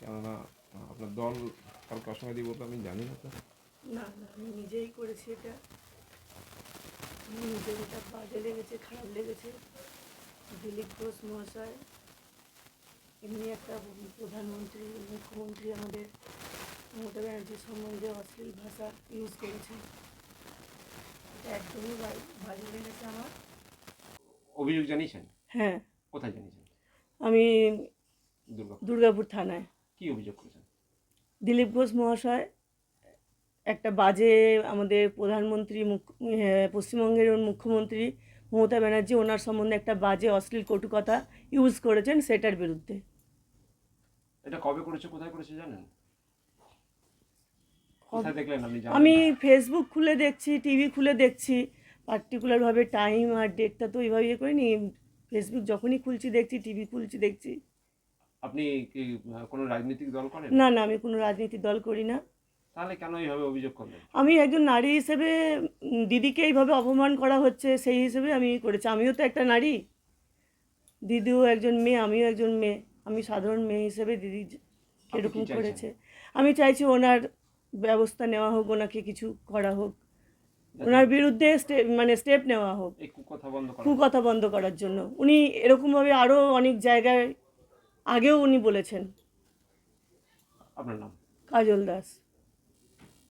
কেননা, আপনার দল কালকে অসময় দিব তো আমি জানি না তো। না না, আমি নিজেই করেছি এটা। নিজের এটা বাজে লেগেছে, খারাপ লেগেছে। দিলীপ ঘোষ মহাশয় এমনি একটা প্রধানমন্ত্রী মুখ্যমন্ত্রী আমাদের মমতা ব্যানার্জির সম্বন্ধে অশ্লীল ভাষা ইউজ করেছেন এটা একদমই বাজে লেগেছে আমার। অভিযোগ জানিয়েছেন? হ্যাঁ। কোথায় জানিয়েছেন? আমি দুর্গাপুর। থানায়। কি অভিযোগ করেছেন? দিলীপ ঘোষ মহাশয় একটা বাজে আমাদের প্রধানমন্ত্রী মুখ্য পশ্চিমবঙ্গের মুখ্যমন্ত্রী মমতা ব্যানার্জি ওনার সম্বন্ধে একটা বাজে অশ্লীল কটু কথা ইউজ করেছেন সেটার বিরুদ্ধে। এটা কবে করেছে কোথায় করেছে জানেন? আমি ফেসবুক খুলে দেখছি টিভি খুলে দেখছি পার্টিকুলারভাবে টাইম আর ডেটটা তো ওইভাবে ইয়ে করিনি। ফেসবুক যখনই খুলছি দেখছি টিভি খুলছি দেখছি। আপনি কি কোনো রাজনৈতিক দল করেন? না না আমি কোনো রাজনীতি দল করি না। তাহলে কেন এইভাবে অভিযোগ করলেন? আমি একজন নারী হিসেবে দিদিকে এইভাবে অপমান করা হচ্ছে সেই হিসেবে আমি করেছি। আমিও তো একটা নারী। দিদিও একজন মেয়ে আমিও একজন মেয়ে। আমি সাধারণ মেয়ে হিসেবে দিদি এরকম করেছে। আমি চাইছি ওনার ব্যবস্থা নেওয়া হোক ওনাকে কিছু করা হোক। ওনার বিরুদ্ধে মানে স্টেপ নেওয়া হোক। এই কুকথা বন্ধ কুকথা বন্ধ করার জন্য। উনি এরকমভাবে আরও অনেক জায়গায় আগেও উনি বলেছেন। আপনার নাম? কাজল দাস।